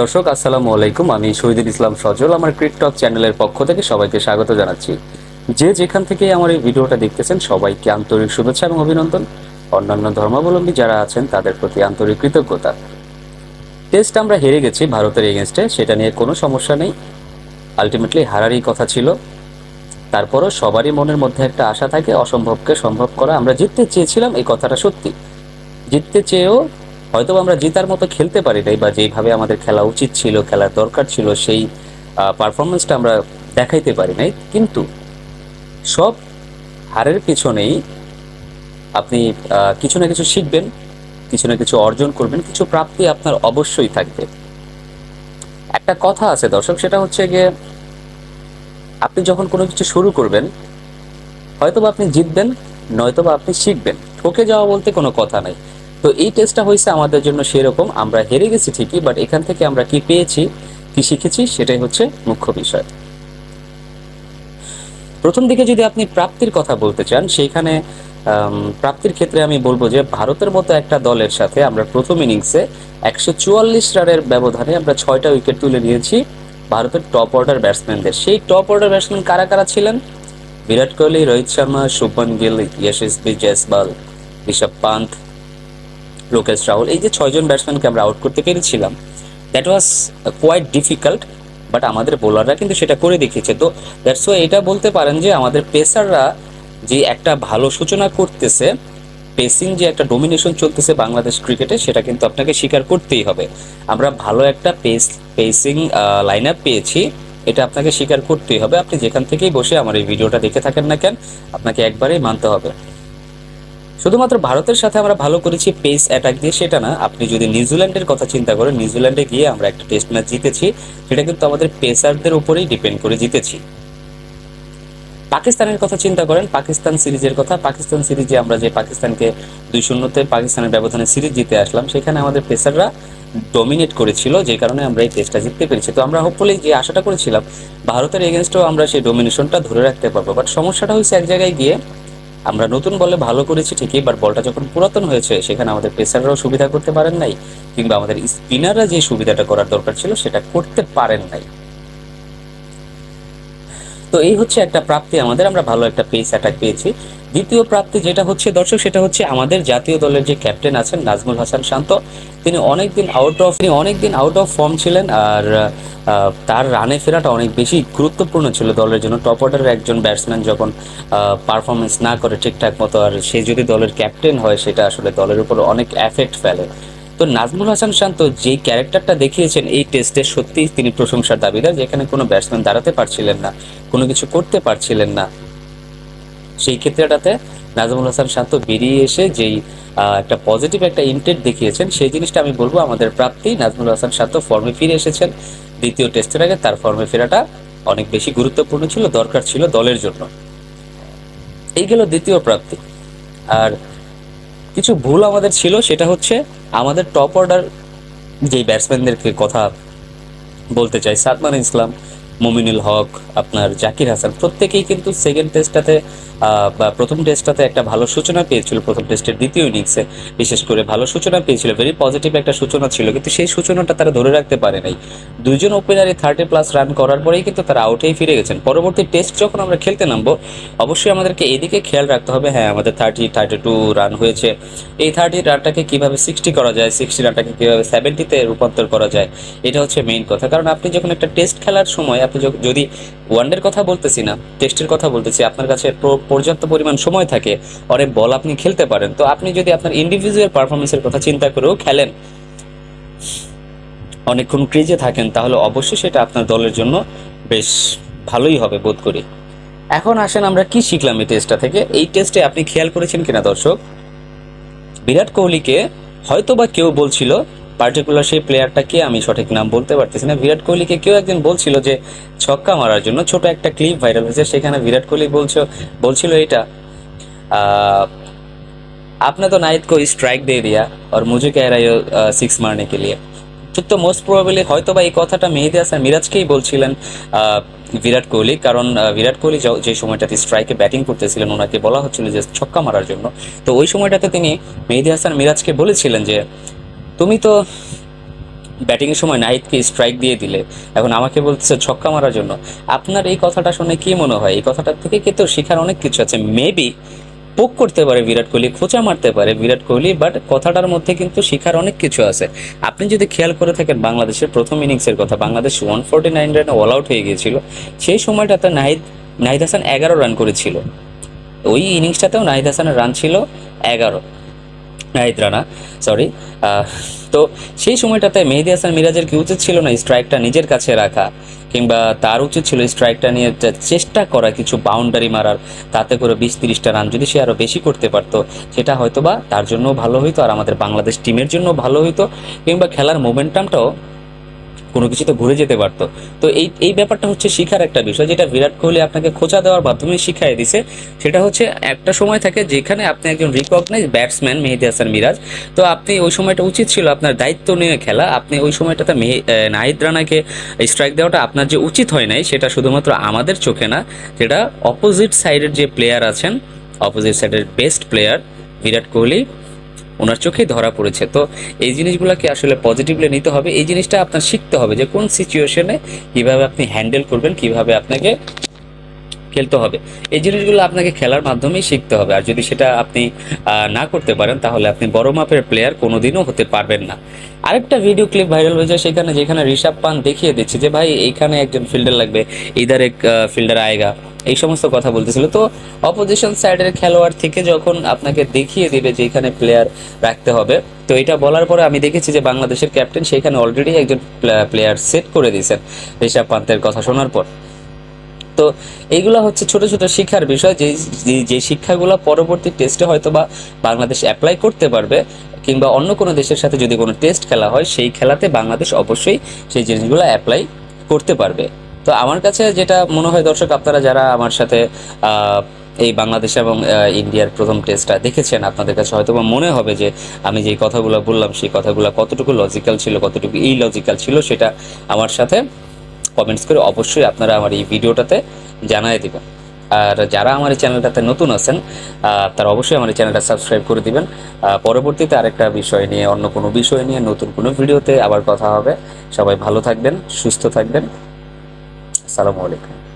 দর্শক, আসসালামু আলাইকুম। আমি শহীদুল ইসলাম সজল, আমার ক্রিকটক চ্যানেলের পক্ষ থেকে সবাইকে স্বাগত জানাচ্ছি। যে যেখান থেকে আমার এই ভিডিওটা দেখতেছেন, সবাইকে আন্তরিক শুভেচ্ছা এবং অভিনন্দন। অন্যান্য ধর্মাবলম্বী যারা আছেন, তাদের প্রতি আন্তরিক কৃতজ্ঞতা। টেস্ট আমরা হেরে গেছি ভারতের এগেনস্টে সেটা নিয়ে কোনো সমস্যা নেই। আলটিমেটলি হারারই কথা ছিল। তারপরও সবারই মনের মধ্যে একটা আশা থাকে, অসম্ভবকে সম্ভব করা। আমরা জিততে চেয়েছিলাম এই কথাটা সত্যি। জিততে চেয়েও হয়তো আমরা জিতার মতো খেলতে পারি নাই বা যেইভাবে আমাদের খেলা উচিত ছিল, খেলার দরকার ছিল, সেই পারফরমেন্সটা আমরা দেখাইতে পারি নাই। কিন্তু সব হারের পিছনেই আপনি কিছু না কিছু শিখবেন, কিছু না কিছু অর্জন করবেন, কিছু প্রাপ্তি আপনার অবশ্যই থাকবে। একটা কথা আছে দর্শক, সেটা হচ্ছে গিয়ে আপনি যখন কোনো কিছু শুরু করবেন, হয়তোবা আপনি জিতবেন, নয়তোবা আপনি শিখবেন। ঠকে যাওয়া বলতে কোনো কথা নাই। তো এই টেস্টটা হয়েছে আমাদের জন্য সেরকম, আমরা হেরে গেছি ঠিকই বাট এখান থেকে আমরা কি পেয়েছি, কি শিখেছি, সেটাই হচ্ছে মুখ্য বিষয়। প্রথম দিকে যদি আপনি প্রাপ্তির কথা বলতে চান, সেইখানে প্রাপ্তির ক্ষেত্রে আমি বলব যে ভারতের মতো একটা দলের সাথে আমরা প্রথম ইনিংসে একশো চুয়াল্লিশ রানের ব্যবধানে আমরা ছয়টা উইকেট তুলে নিয়েছি ভারতের টপ অর্ডার ব্যাটসম্যানদের সেই টপ অর্ডার ব্যাটসম্যান কারা কারা ছিলেন? বিরাট কোহলি, রোহিত শর্মা শুভন গিল ইয়শস্বী জয়সওয়াল ঋষভ পান্ত লোকেশ রাহুল এই যে ছয়জন ব্যাটসম্যানকে আমরা আউট করতে পেরেছিলাম that was quite difficult but আমাদের বোলাররা কিন্তু সেটা করে দেখিয়েছে। তো দ্যাটস ওয়াই এটা বলতে পারেন যে আমাদের পেসাররা যে একটা ভালো সূচনা করতেছে পেসিং যে একটা ডোমিনেশন চলতেছে বাংলাদেশ ক্রিকেটে, সেটা কিন্তু আপনাকে স্বীকার করতেই হবে। আমরা ভালো একটা পেস পেসিং লাইন আপ পেয়েছি, এটা আপনাকে স্বীকার করতেই হবে। আপনি যেখান থেকেই বসে আমার এই ভিডিওটা দেখে থাকেন না কেন, আপনাকে একবারেই মানতে হবে। শুধুমাত্র ভারতের সাথে আমরা ভালো করেছি পেস অ্যাটাক দিয়ে সেটা না, আপনি যদি নিউজিল্যান্ডের কথা চিন্তা করেন, নিউজিল্যান্ডে গিয়ে আমরা একটা টেস্ট ম্যাচ জিতেছি, সেটা কিন্তু আমাদের পেসারদের উপরেই ডিপেন্ড করে জিতেছি। পাকিস্তানের কথা চিন্তা করেন, পাকিস্তান সিরিজের কথা, পাকিস্তান সিরিজে আমরা যে পাকিস্তানকে দুই শূন্যতে পাকিস্তানের ব্যবধানে সিরিজ জিতে আসলাম, সেখানে আমাদের পেসাররা ডমিনেট করেছিল, যে কারণে আমরা এই টেস্টটা জিততে পেরেছি। তো আমরা হোপফুলি যে আশাটা করেছিলাম, ভারতের এগেনস্টও আমরা সেই ডোমিনেশনটা ধরে রাখতে পারব। বাট সমস্যাটা হয়েছে এক জায়গায় গিয়ে আমরা নতুন বলে ভালো করেছি ঠিকই বাট বলটা যখন পুরাতন হয়েছে, সেখানে আমাদের পেসাররাও সুবিধা করতে পারেন নাই, কিংবা আমাদের স্পিনাররা যে সুবিধাটা করার দরকার ছিল, সেটা করতে পারেন নাই। তো এই হচ্ছে একটা প্রাপ্তি আমাদের, আমরা ভালো একটা পেস অ্যাটাক পেয়েছি। দ্বিতীয় প্রাপ্তি যেটা হচ্ছে দর্শক, সেটা হচ্ছে আমাদের জাতীয় দলের যে ক্যাপ্টেন আছেন নাজমুল হাসান শান্ত। তিনি অনেকদিন আউট অফ তিনি অনেকদিন আউট অফ ফর্ম ছিলেন আর তার রানে ফেরাটা অনেক বেশি গুরুত্বপূর্ণ ছিল দলের জন্য। টপ অর্ডারের একজন ব্যাটসম্যান যখন পারফরমেন্স না করে ঠিকঠাক মতো, আর সে যদি দলের ক্যাপ্টেন হয়, সেটা আসলে দলের উপর অনেক এফেক্ট ফেলে। তো নাজমুল হাসান শান্ত যে ক্যারেক্টারটা দেখিয়েছেন, এই টেস্টে সত্যিই তিনি প্রশংসার দাবিদার, যেখানে কোনো ব্যাটসম্যান দাঁড়াতে পারছিলেন না, কোনো কিছু করতে পারছিলেন না। সেই ক্ষেত্রটাতে নাজমুল হাসান শান্ত বেরিয়ে এসে যেই একটা পজিটিভ একটা ইন্টেট দেখিয়েছেন, সেই জিনিসটা আমি বলব আমাদের প্রাপ্তি। নাজমুল হাসান শান্ত ফর্মে ফিরে এসেছেন। দ্বিতীয় টেস্টের আগে তার ফর্মে ফেরাটা অনেক বেশি গুরুত্বপূর্ণ ছিল, দরকার ছিল দলের জন্য। এই গেল দ্বিতীয় প্রাপ্তি। আর কিছু ভুল আমাদের ছিল, সেটা হচ্ছে আমাদের টপ অর্ডার যেই ব্যাটসম্যানদেরকে কথা বলতে চাই, সাদমান ইসলাম মমিনুল হক, আপনার জাকির হাসান, প্রত্যেকেই কিন্তু সেকেন্ড টেস্টটাতে বা প্রথম টেস্টটাতে একটা ভালো সূচনা পেয়েছিল, প্রথম টেস্টের দ্বিতীয় ইনিংসে বিশেষ করে ভালো সূচনা পেয়েছিল ভেরি পজিটিভ একটা সূচনা ছিল, কিন্তু সেই সূচনাটা তারা ধরে রাখতে পারে নাই। দুইজন ওপেনারই থার্টি প্লাস রান করার পরেই কিন্তু তারা আউটেই ফিরে গেছেন। পরবর্তী টেস্ট যখন আমরা খেলতে নামবো, অবশ্যই আমাদেরকে এদিকে খেয়াল রাখতে হবে হ্যাঁ আমাদের থার্টি থার্টি টু রান হয়েছে। এই থার্টি রানটাকে কীভাবে সিক্সটি করা যায় সিক্সটি রানটাকে কীভাবে সেভেন্টিতে রূপান্তর করা যায়, এটা হচ্ছে মেইন কথা। কারণ আপনি যখন একটা টেস্ট খেলার সময় আপনি যদি ওয়ানডের কথা বলতেছি না টেস্টের কথা বলতেছি, আপনার কাছে পর্যাপ্ত পরিমাণ সময় থাকে অনেক বল আপনি খেলতে পারেন, তো আপনি যদি আপনার ইন্ডিভিজুয়াল পারফরমেন্সের কথা চিন্তা করেও খেলেন, অনেকক্ষণ ক্রিজে থাকেন, তাহলে অবশ্যই সেটা আপনার দলের জন্য বেশ ভালোই হবে বোধ করি। এখন আসেন আমরা কি শিখলাম এই টেস্টটা থেকে? এই টেস্টে আপনি খেয়াল করেছেন কিনা দর্শক? বিরাট কোহলিকে হয়তো বা কেউ বলছিল পার্টিকুলার সেই প্লেয়ারটাকে আমি সঠিক নাম বলতে পারতেছি না বিরাট কোহলিকে কেউ একজন বলছিল যে ছক্কা মারার জন্য ছোট একটা ক্লিপ ভাইরাল হয়েছে সেখানে বিরাট কোহলি বলছো বলছিল এটা আহ, आपने तो नाइट को स्ट्राइक दे दिया और मुझे कह रहे हो सिक्स मारने के लिए তো তো মোস্ট প্রবাবলি হয়তো বা এই কথাটা মেহেদি হাসান মিরাজকেই বলছিলেন আহ, বিরাট কোহলি কারণ আহ, বিরাট কোহলি য- যে সময়টাতে স্ট্রাইকে ব্যাটিং করতেছিলেন ওনাকে বলা হচ্ছিল যে ছক্কা মারার জন্য তো ওই সময়টাতে তিনি মেহেদি হাসান মিরাজকে বলেছিলেন যে তুমি তো ব্যাটিংয়ের সময় নাহিদকে স্ট্রাইক দিয়ে দিলে। এখন আমাকে বলতেছে ছক্কা মারার জন্য। আপনার এই কথাটা শুনে কি মনে হয়? এই কথাটার থেকে কিন্তু শেখার অনেক কিছু আছে। মেবি পোক করতে পারে বিরাট কোহলি, খোঁচা মারতে পারে বিরাট কোহলি বাট কথাটার মধ্যে কিন্তু শেখার অনেক কিছু আছে। আপনি যদি খেয়াল করে থাকেন বাংলাদেশের প্রথম ইনিংসের কথা, বাংলাদেশ ওয়ান ফোর্টি নাইন রানে অল আউট হয়ে গিয়েছিল। সেই সময়টাতে নাহিদ নাহিদ হাসান এগারো রান করেছিল। ওই ইনিংসটাতেও নাহিদ হাসানের রান ছিল এগারো। নাহিদ সরি তো সেই সময়টাতে মেহেদি হাসান মিরাজের কি উচিত ছিল না স্ট্রাইকটা নিজের কাছে রাখা? কিংবা তার উচিত ছিল স্ট্রাইকটা নিয়ে চেষ্টা করা কিছু বাউন্ডারি মারার, তাতে করে বিশ তিরিশটা রান যদি সে আরও বেশি করতে পারতো, সেটা হয়তো বা তার জন্য ভালো হইতো আর আমাদের বাংলাদেশ টিমের জন্য ভালো হইতো। কিংবা খেলার মোমেন্টামটাও কোনো কিছুতে ঘুরে যেতে পারতো। তো এই এই ব্যাপারটা হচ্ছে শিখার একটা বিষয়, যেটা বিরাট কোহলি আপনাকে খোঁচা দেওয়ার মাধ্যমে শিখাই দিছে। সেটা হচ্ছে একটা সময় থাকে যেখানে আপনি একজন রিকগনাইজ ব্যাটসম্যান মেহেদি হাসান মিরাজ। তো আপনি ওই সময়টা উচিত ছিল আপনার দায়িত্ব নিয়ে খেলা। আপনি ওই সময়টাতে মেহে নাহিদ রানাকে স্ট্রাইক দেওয়াটা আপনার যে উচিত হয় নাই, সেটা শুধুমাত্র আমাদের চোখে না, যেটা অপোজিট সাইডের যে প্লেয়ার আছেন অপোজিট সাইডের বেস্ট প্লেয়ার বিরাট কোহলি ওনার চোখেই ধরা পড়েছে। তো এই জিনিসগুলোকে আসলে পজিটিভলি নিতে হবে। এই জিনিসটা আপনার শিখতে হবে যে কোন সিচুয়েশনে কীভাবে আপনি হ্যান্ডেল করবেন, কীভাবে আপনাকে খেলতে হবে। এই জিনিসগুলো আপনাকে খেলার মাধ্যমেই শিখতে হবে। আর যদি সেটা আপনি না করতে পারেন, তাহলে আপনি বড় মাপের প্লেয়ার কোনোদিনও হতে পারবেন না। আরেকটা ভিডিও ক্লিপ ভাইরাল হয়েছে সেখানে যেখানে ঋষভ পান দেখিয়ে দিচ্ছে যে, ভাই, এইখানে একজন ফিল্ডার লাগবে। এক ফিল্ডার আয়েগা। এই সমস্ত কথা বলতেছিল। তো অপোজিশন সাইডের খেলোয়াড় থেকে যখন আপনাকে দেখিয়ে দিবে যে এখানে প্লেয়ার রাখতে হবে, তো এটা বলার পরে আমি দেখেছি যে বাংলাদেশের ক্যাপ্টেন সেখানে অলরেডি একজন প্লেয়ার সেট করে দিয়েছেন ঋষভ পান্তের কথা শোনার পর। তো এইগুলো হচ্ছে ছোট ছোট শিক্ষার বিষয়। যে, যে- শিক্ষাগুলো পরবর্তী টেস্টে হয়তো বা বাংলাদেশ অ্যাপ্লাই করতে পারবে, কিংবা অন্য কোনো দেশের সাথে যদি কোনো টেস্ট খেলা হয়, সেই খেলাতে বাংলাদেশ অবশ্যই সেই জিনিসগুলো অ্যাপ্লাই করতে পারবে। তো আমার কাছে যেটা মনে হয় দর্শক, আপনারা যারা আমার সাথে এই বাংলাদেশ এবং ইন্ডিয়ার প্রথম টেস্টটা দেখেছেন, আপনাদের কাছে হয়তো বা মনে হবে যে আমি যে কথাগুলো বললাম, সেই কথাগুলো কতটুকু লজিক্যাল ছিল, কতটুকু ইলজিক্যাল ছিল সেটা আমার সাথে কমেন্টস করে অবশ্যই আপনারা আমার এই ভিডিওটাতে জানাই দেবেন। আর যারা আমার এই চ্যানেলটাতে নতুন আছেন তারা অবশ্যই আমার এই চ্যানেলটা সাবস্ক্রাইব করে দিবেন। পরবর্তীতে আরেকটা বিষয় নিয়ে, অন্য কোনো বিষয় নিয়ে, নতুন কোনো ভিডিওতে আবার কথা হবে। সবাই ভালো থাকবেন, সুস্থ থাকবেন। আসসালামু আলাইকুম।